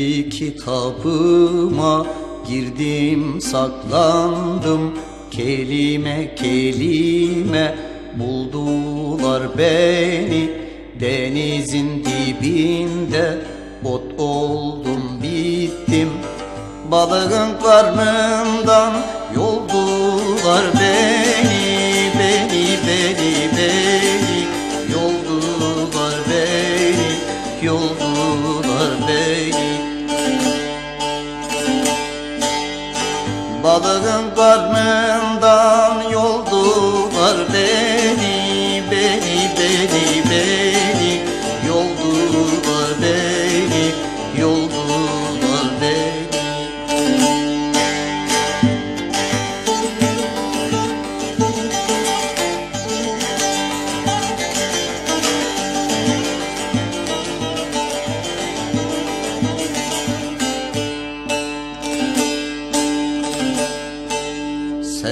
Kendi kitabıma girdim saklandım. Kelime kelime buldular beni. Denizin dibinde ot oldum bittim. Balığın karnından yoldular beni Balığın karnından yoldular beni Beni beni beni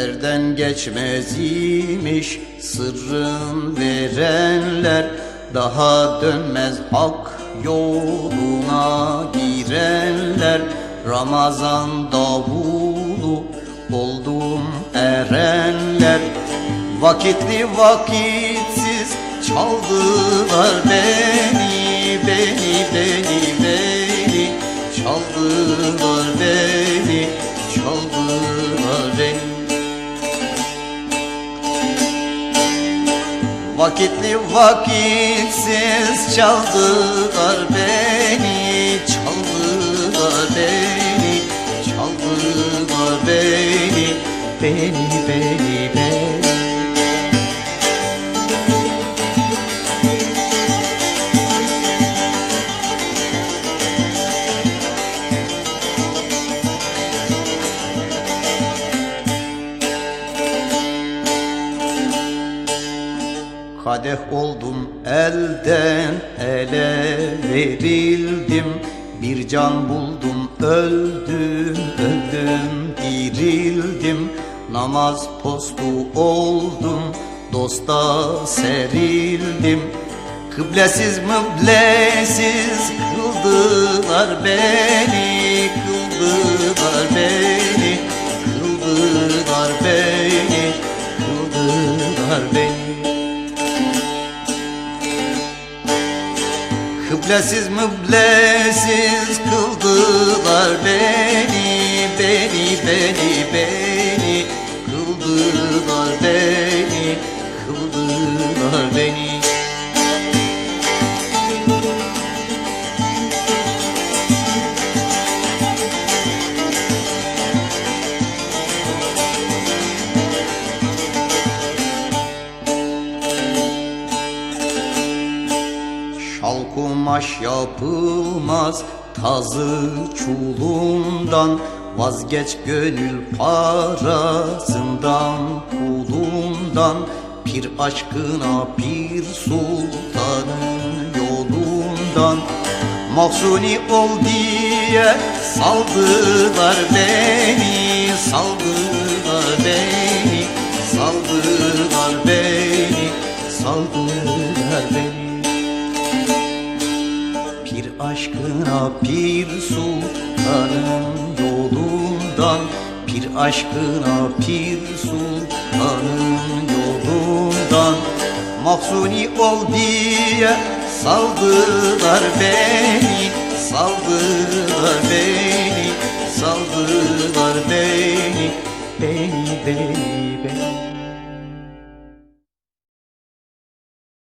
Serden geçmez imiş sırrın verenler. Daha dönmez hak yoluna girenler. Ramazan davulu oldum erenler. Vakitli vakitsiz çaldılar beni Beni beni beni. Çaldılar beni Çaldılar Vakitli vakitsiz çaldılar beni Çaldılar beni Çaldılar beni Beni beni beni Kadeh oldum elden ele verildim Bir can buldum öldüm öldüm dirildim. Namaz postu oldum dosta serildim. Kıblesiz müblesiz kıldılar beni Kıldılar beni Kıblesiz müblesiz kıldılar beni Beni beni beni Kıldılar beni Kumaş yapılmaz tazı çulundan Vazgeç gönül parasından pulundan Pir aşkına pir sultanın yolundan. Mahsuni ol diye saldılar beni Saldılar beni Saldılar beni Saldılar beni aşkına pir sultanın yolundan Pir aşkına pir sultanın yolundan. Mahsuni ol diye saldılar beni Saldılar beni, saldılar beni Beni, beni,